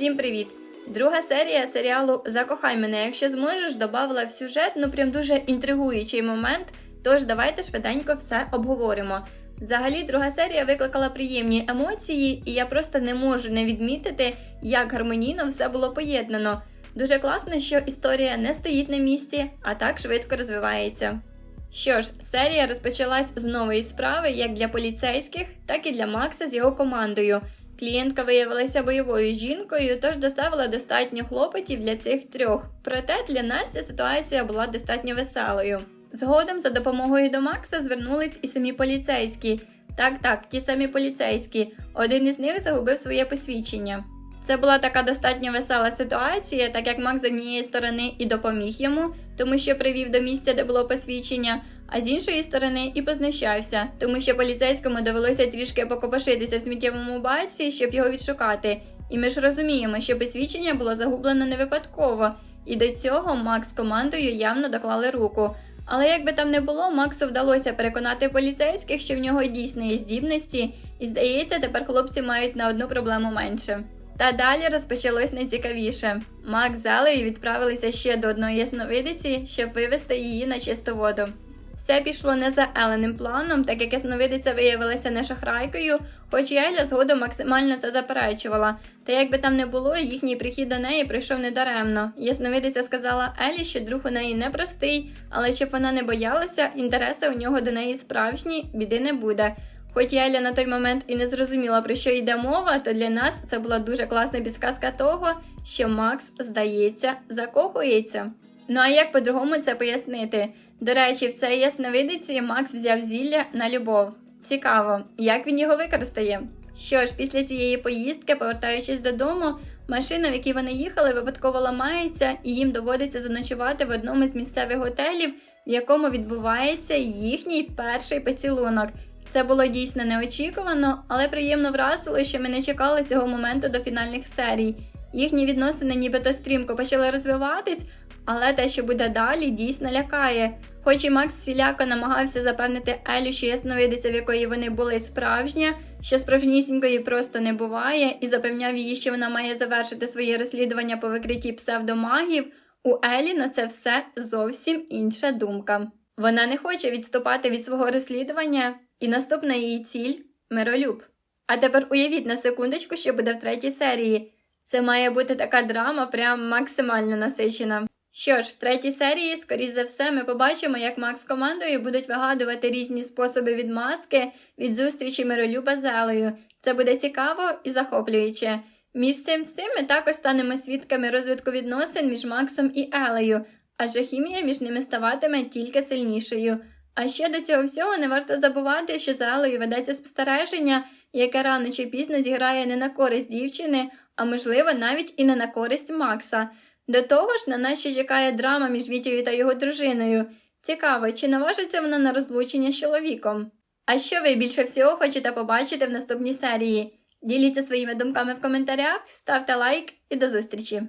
Всім привіт! Друга серія серіалу Закохай мене, якщо зможеш, додавала в сюжет, ну прям дуже інтригуючий момент. Тож давайте швиденько все обговоримо. Взагалі, друга серія викликала приємні емоції, і я просто не можу не відмітити, як гармонійно все було поєднано. Дуже класно, що історія не стоїть на місці, а так швидко розвивається. Що ж, серія розпочалась з нової справи як для поліцейських, так і для Макса з його командою. Клієнтка виявилася бойовою жінкою, тож доставила достатньо хлопотів для цих трьох. Проте для нас ситуація була достатньо веселою. Згодом за допомогою до Макса звернулись і самі поліцейські. Так, так, ті самі поліцейські. Один із них загубив своє посвідчення. Це була така достатньо весела ситуація, так як Макс з однієї сторони і допоміг йому, тому що привів до місця, де було посвідчення, а з іншої сторони і познущався, тому що поліцейському довелося трішки покопошитися в сміттєвому баці, щоб його відшукати. І ми ж розуміємо, що посвідчення було загублено не випадково, і до цього Макс з командою явно доклали руку. Але як би там не було, Максу вдалося переконати поліцейських, що в нього дійсно є здібності, і здається, тепер хлопці мають на одну проблему менше. Та далі розпочалось найцікавіше. Мак з Алею відправилися ще до одної ясновидиці, щоб вивести її на чисту воду. Все пішло не за Еленим планом, так як ясновидиця виявилася не шахрайкою, хоч Еля згодом максимально це заперечувала. Та як би там не було, їхній прихід до неї прийшов недаремно. Ясновидиця сказала Елі, що друг у неї непростий, але щоб вона не боялася, інтереси у нього до неї справжні, біди не буде. Хоч Еля на той момент і не зрозуміла, про що йде мова, то для нас це була дуже класна підсказка того, що Макс, здається, закохується. Ну а як по-другому це пояснити? До речі, в цій ясновидиці Макс взяв зілля на любов. Цікаво, як він його використає. Що ж, після цієї поїздки, повертаючись додому, машина, в якій вони їхали, випадково ламається, і їм доводиться заночувати в одному з місцевих готелів, в якому відбувається їхній перший поцілунок. Це було дійсно неочікувано, але приємно вразило, що ми не чекали цього моменту до фінальних серій. Їхні відносини нібито стрімко почали розвиватись, але те, що буде далі, дійсно лякає. Хоч і Макс всіляко намагався запевнити Елю, що ясновидиця, в якої вони були, справжня, що справжнісінької просто не буває, і запевняв її, що вона має завершити своє розслідування по викритті псевдомагів, у Елі на це все зовсім інша думка. Вона не хоче відступати від свого розслідування, і наступна її ціль миролюб. А тепер уявіть на секундочку, що буде в третій серії. Це має бути така драма, прям максимально насичена. Що ж, в третій серії, скоріш за все, ми побачимо, як Макс командою будуть вигадувати різні способи відмазки від зустрічі миролюба з Елею. Це буде цікаво і захоплююче. Між цим всім ми також станемо свідками розвитку відносин між Максом і Елею, адже хімія між ними ставатиме тільки сильнішою. А ще до цього всього не варто забувати, що за Елею ведеться спостереження, яке рано чи пізно зіграє не на користь дівчини, а можливо навіть і не на користь Макса. До того ж, на нас ще чекає драма між Вітєю та його дружиною. Цікаво, чи наважиться вона на розлучення з чоловіком? А що ви більше всього хочете побачити в наступній серії? Діліться своїми думками в коментарях, ставте лайк і до зустрічі!